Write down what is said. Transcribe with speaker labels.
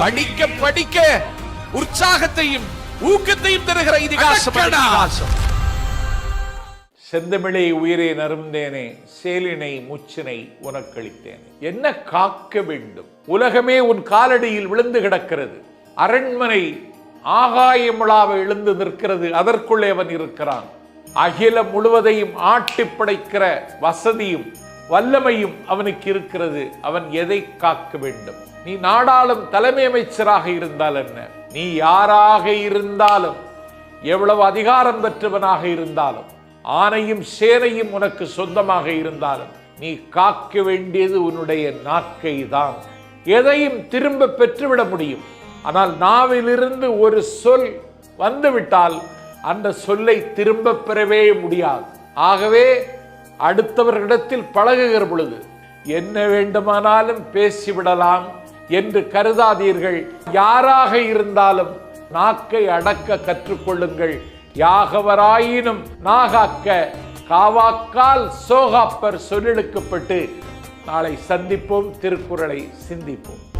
Speaker 1: படிக்க படிக்க உற்சாகத்தையும் ஊக்கத்தையும் தருகிற இதிகாசம்
Speaker 2: செந்தமிழை உயிரை நறுந்தேனே சேலினை முச்சினை உனக்களித்தேனே என்ன காக்க வேண்டும் உலகமே உன் காலடியில் விழுந்து கிடக்கிறது அரண்மனை ஆகாயமுழாவை எழுந்து நிற்கிறது அதற்குள்ளே அவன் இருக்கிறான் அகிலம் முழுவதையும் ஆட்டி படைக்கிற வசதியும் வல்லமையும் அவனுக்கு இருக்கிறது அவன் எதை காக்க வேண்டும் நீ நாடாளும் தலைமை அமைச்சராக இருந்தால் என்ன நீ யாராக இருந்தாலும் எவ்வளவு அதிகாரம் பெற்றவனாக இருந்தாலும் ஆணையும் சேனையும் உனக்கு சொந்தமாக இருந்தாலும் நீ காக்க வேண்டியது உன்னுடைய நாக்கை தான் எதையும் திரும்ப பெற்றுவிட முடியும் ஆனால் நாவிலிருந்து ஒரு சொல் வந்துவிட்டால் அந்த சொல்லை திரும்ப பெறவே முடியாது ஆகவே அடுத்தவர்களிடத்தில் பழகுகிற பொழுது என்ன வேண்டுமானாலும் பேசிவிடலாம் என்று கருதாதீர்கள் யாராக இருந்தாலும் நாக்கை அடக்க கற்றுக்கொள்ளுங்கள் யாகவராயினும் நாகாக்க காவாக்கால் சோகாப்பர் சொல்லெழுக்கப்பட்டு நாளை சந்திப்போம் திருக்குறளை சிந்திப்போம்